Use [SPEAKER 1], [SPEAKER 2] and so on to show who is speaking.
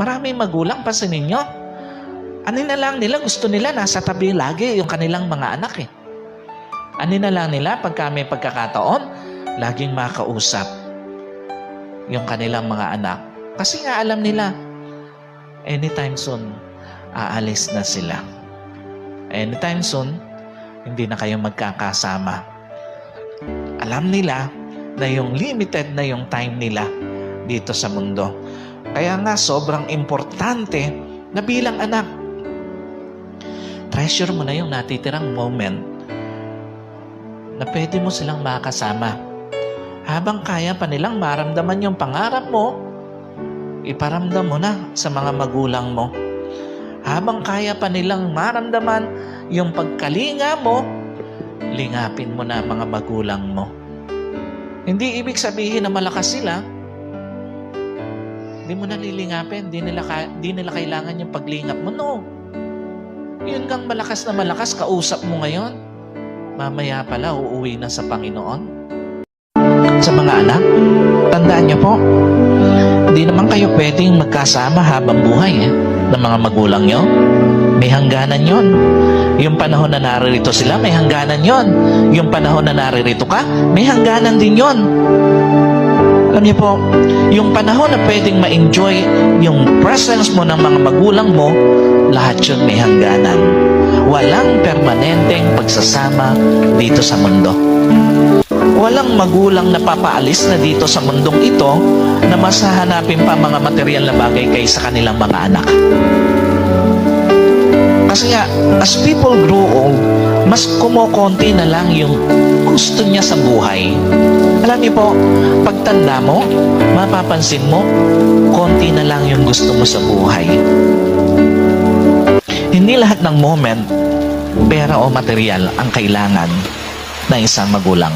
[SPEAKER 1] Maraming magulang, pansinin nyo. Ano na lang nila, gusto nila nasa tabi lagi yung kanilang mga anak eh. Ano na lang nila, pagka may pagkakataon, laging makausap yung kanilang mga anak. Kasi nga alam nila, anytime soon, aalis na sila. Anytime soon, hindi na kayo magkakasama. Alam nila na yung limited na yung time nila dito sa mundo. Kaya nga sobrang importante na bilang anak, treasure mo na yung natitirang moment na pwede mo silang makasama. Habang kaya pa nilang maramdaman yung pangarap mo, iparamdam mo na sa mga magulang mo. Habang kaya pa nilang maramdaman yung pagkalinga mo, lingapin mo na mga magulang mo. Hindi ibig sabihin na malakas sila, hindi mo na lilingapin, di nila, ka, di nila kailangan yung paglingap mo. No. Yun kang malakas na malakas, kausap mo ngayon. Mamaya pala, uuwi na sa Panginoon. Sa mga anak, tandaan niyo po, hindi naman kayo pwedeng magkasama habang buhay eh, ng mga magulang niyo. May hangganan yon. Yung panahon na naririto sila, may hangganan yon. Yung panahon na naririto ka, may hangganan din yon. Alam niyo po, yung panahon na pwedeng ma-enjoy yung presence mo ng mga magulang mo, lahat yun may hangganan. Walang permanenteng pagsasama dito sa mundo. Walang magulang na papaalis na dito sa mundong ito na mas hahanapin pa mga material na bagay kaysa kanilang mga anak. Kasi nga, as people grow old, mas kumukonti na lang yung gusto niya sa buhay. Alam niyo po, pagtanda mo, mapapansin mo, konti na lang yung gusto mo sa buhay. Hindi lahat ng moment, pera o material ang kailangan ng isang magulang.